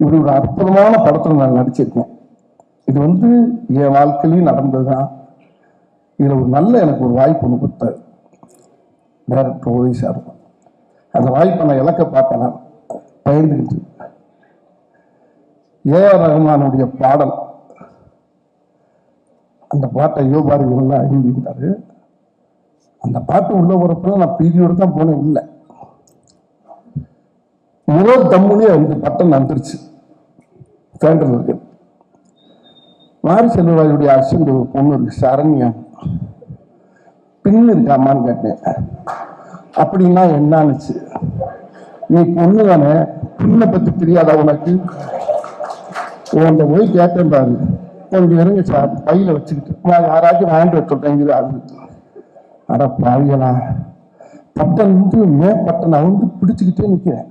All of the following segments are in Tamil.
இப்படி ஒரு அற்புதமான படத்தில் நான் நடிச்சிருக்கேன். இது வந்து என் வாழ்க்கையிலையும் நடந்ததுதான். இதில் ஒரு நல்ல எனக்கு ஒரு வாய்ப்பு ஒன்று கொடுத்தாரு. டேரக்டர் உதவி சார். அந்த வாய்ப்பை நான் இலக்க பார்த்தேன் நான். பயந்துக்கிட்டு ஏஆர் ரஹ்மானுடைய பாடல். அந்த பாட்டை யோபாரதி எல்லாம் எழுதிட்டாரு அந்த பாட்டு உள்ளே போகிறப்ப நான் பீதியோடு தான் போனேன் இல்லை. முதல் தம்முனே வந்து பட்டம் நடந்துருச்சு. தேண்டல் மாரி செல்வராஜுடைய அசிங்க ஒரு பொண்ணு இருக்கு சரண்யா. பின்னு இருக்காமான்னு கேட்டேன். அப்படின்னா என்னன்னுச்சு நீ பொண்ணு தானே பின்னை பத்தி தெரியாதா உனக்கு? உன்கிட்ட போய் கேட்டேன் பாரு. கொஞ்சம் இருங்க சார் பையில வச்சுக்கிட்டு. நான் யாராச்சும் வாங்கிட்டு வர அது அட பாவிகளா. பட்டன் வந்து மே பட்டன் வந்து பிடிச்சுக்கிட்டே நிற்கிறேன்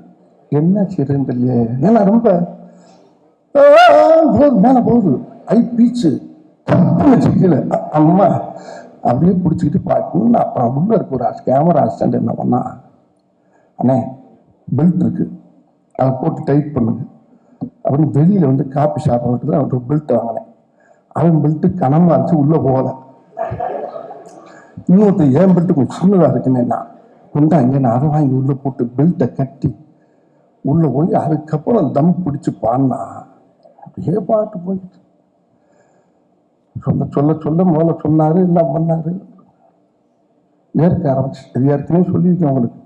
என்ன செய்யறதுன்னு தெரியல ஏன்னா ரொம்ப போகுது மேலே போகுது ஐ பீச்சு. கீழே அம்மா. அப்படியே பிடிச்சிக்கிட்டு பாட்டுன்னு அப்புறம் உள்ளே இருக்க ஒரு கேமரா அசிஸ்டன்ட் என்ன பண்ணா? அண்ணே பெல்ட் இருக்குது அதை போட்டு டைட் பண்ணுங்க. அப்படின்னு வெளியில் வந்து காப்பி ஷாப்பை விட்டு தான் அவன் பெல்ட் வாங்கினேன். அவன் பெல்ட்டு கனமாக இருந்துச்சு உள்ளே போகலை. இன்னொருத்தர் ஏன் பெல்ட்டு கொஞ்சம் சின்னதாக இருக்குன்னு நான் கொண்டாங்க நான் அதை வாங்கி உள்ளே போட்டு பெல்ட்டை கட்டி உள்ளே போய் அதுக்கப்புறம் தம் பிடிச்சி பாடினா அப்படியே பாட்டு போயிடுச்சு சொல்ல சொல்ல சொல்ல முதல்ல சொன்னார் எல்லாம் பண்ணாரு. வேர்க்க ஆரம்பிச்சு இது ஏற்கனவே சொல்லியிருக்கேன் உங்களுக்கு.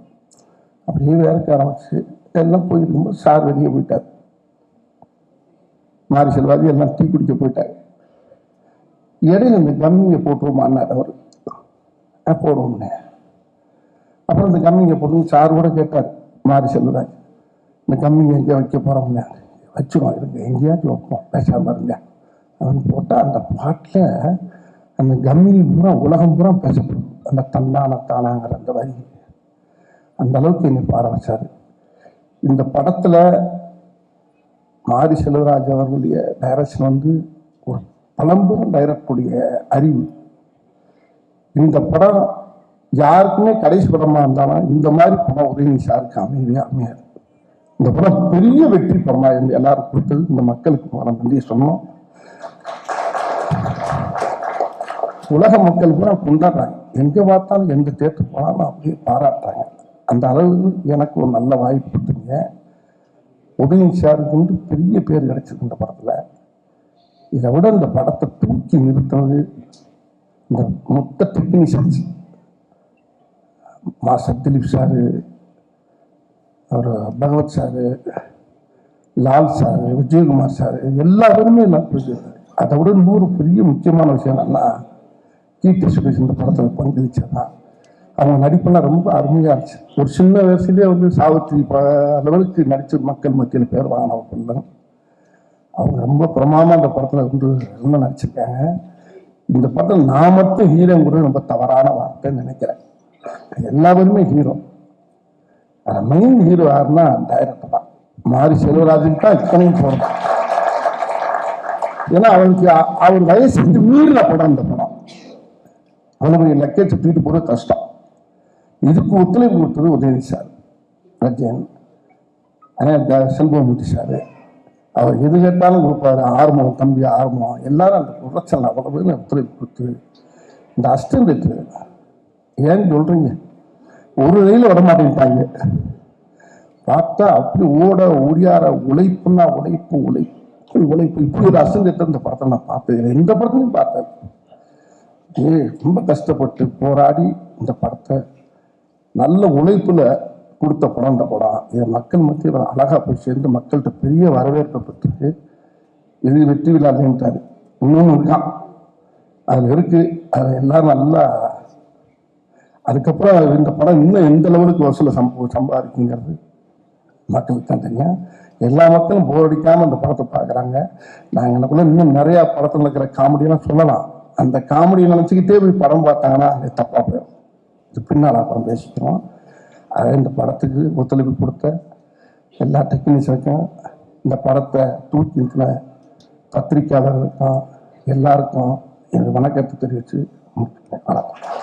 அப்படியே வேர்க்க ஆரம்பிச்சு எல்லாம் போயிருக்கும்போது சார் வெளியே போயிட்டார். மாரி செல்வாதி எல்லாம் டீ குடிக்க போயிட்டார். இடையில இந்த கம்மிங்கை போட்டுருமான்னார் அவர். போடுவோம்னே. அப்புறம் இந்த கம்மிங்க போட்டு சார் கூட கேட்டார் மாரி செல்வராஜ் இந்த கம்மிங்க எங்கே வைக்க போறோம்னு வச்சுக்கோம் இருங்க எங்கேயாச்சும் வைப்போம். பேசாமல் இருங்க. அவன் போட்டால் அந்த பாட்டில் அந்த கம்மி பூரா உலகம் பூரா பேசப்படும். அந்த தன்னான தானாங்கிற அந்த வரி. அந்த அளவுக்கு என்னை பாட வச்சார். இந்த படத்தில் மாரி செல்வராஜ் அவர்களுடைய டைரக்ஷன் வந்து ஒரு பழம்பெரும் டைரக்டருடைய அறிவு. இந்த படம் யாருக்குமே கடைசி படமாக இருந்தாலும் இந்த மாதிரி படம் உதயநிதி சாருக்கு அமையவே அமையாது. இந்த படம் பெரிய வெற்றி படமா இருந்து எல்லாரும் கொடுத்தது இந்த மக்களுக்கு மரம் நன்றி சொன்னோம். உலக மக்கள் கூட கொண்டாடுறாங்க. எங்க பார்த்தாலும் எந்த தேட்டர் போனாலும் அப்படியே பாராட்டுறாங்க. அந்த அளவு எனக்கு ஒரு நல்ல வாய்ப்பு கொடுத்துங்க. உதயநிதி சாருக்கு வந்து பெரிய பேர் கிடைச்சது இந்த படத்தில். இதை விட இந்த படத்தை தூக்கி நிறுத்தினது இந்த மொத்த டெக்னீஷியன்ஸ். மாஸ்டர் திலீப் சாரு அவர் Bhagwat sir Lal sir Vijayakumar sir எல்லா பேருமே எல்லாம் அதை விட நூறு பெரிய முக்கியமான விஷயம் என்னன்னா கீர்த்தி சுரேஷ் இந்த படத்தில் பங்களிச்சதான் அவங்க நடிப்பெல்லாம் ரொம்ப அருமையாக இருந்துச்சு. ஒரு சின்ன வயசுலேயே வந்து சாவித்திரி ப அளவுக்கு நடித்த மக்கள் மத்தியில் பேர் வாங்கின ஒரு பொண்ணு. அவங்க ரொம்ப பிரமாதமாக அந்த படத்தில் வந்து ரொம்ப நடிச்சிருக்காங்க. இந்த படத்தில் நான் மட்டும் ஹீரோங்கிறது ரொம்ப தவறான வார்த்தைன்னு நினைக்கிறேன். எல்லாருமே ஹீரோ மெயின் ஹீரோ யாருன்னா டைரக்டர் தான். மாரி செல்வராஜுக்கு தான் இத்தனையும் போடணும் ஏன்னா அவனுக்கு அவர் வயசுக்கு மீறின படம் இந்த படம். அவனுடைய லக்கேஜ் தூக்கிட்டு போகிறது கஷ்டம். இதுக்கு ஒத்துழைப்பு கொடுத்தது உதயநிதி சார் ரஜன். ஆனால் செல்வமூர்த்தி சார். அவர் எது கேட்டாலும் கொடுப்பாரு. ஆர்வம் தம்பி ஆர்வம் எல்லாரும் அந்த ப்ரொடக்ஷன் அவ்வளவு ஒத்துழைப்பு கொடுத்து இந்த அஸ்டன்ட் ஏன்னு சொல்கிறீங்க ஒரு ரயில் விட மாட்டேங்கிட்டாங்க பார்த்தா அப்படி ஓட ஓடியார உழைப்புன்னா உழைப்பு உழைப்பு உழைப்பு. இப்படி ஒரு அசங்கத்தை இந்த படத்தை நான் பார்த்தது எந்த படத்துலையும் பார்த்தேன் ஏ ரொம்ப கஷ்டப்பட்டு போராடி இந்த படத்தை நல்ல உழைப்புல கொடுத்த படம் இந்த படம். என் மக்கள் மத்தியில் அழகாக போய் சேர்ந்து மக்கள்கிட்ட பெரிய வரவேற்பை பெற்றிருக்கு இது வெற்றி விழாதுன்ட்டாரு. இன்னொன்று இருக்கான். அதில் இருக்குது அது எல்லாம் நல்லா அதுக்கப்புறம் இந்த படம் இன்னும் எந்த லெவலுக்கு வசூலை சம்ப சம்பாதிக்குங்கிறது மக்களுக்கு தான் தெரியும். எல்லா மக்களும் போர் அடிக்காமல் அந்த படத்தை பார்க்குறாங்க. நாங்கள் எனக்குள்ள இன்னும் நிறையா படத்தில் இருக்கிற காமெடியெல்லாம் சொல்லலாம். அந்த காமெடியை நினச்சிக்கிட்டே போய் படம் பார்த்தாங்கன்னா அது தப்பாக போயிடும். இது பின்னால் அப்புறம் பேசிக்கிறோம். அதை இந்த படத்துக்கு ஒத்துழைப்பு கொடுத்த எல்லா டெக்னீஷியனுக்கும் இந்த படத்தை தூக்கி நிறுத்தின பத்திரிக்கையாளர்களுக்கும் எல்லாருக்கும் எனது வணக்கத்தை தெரிவித்து வணக்கம்.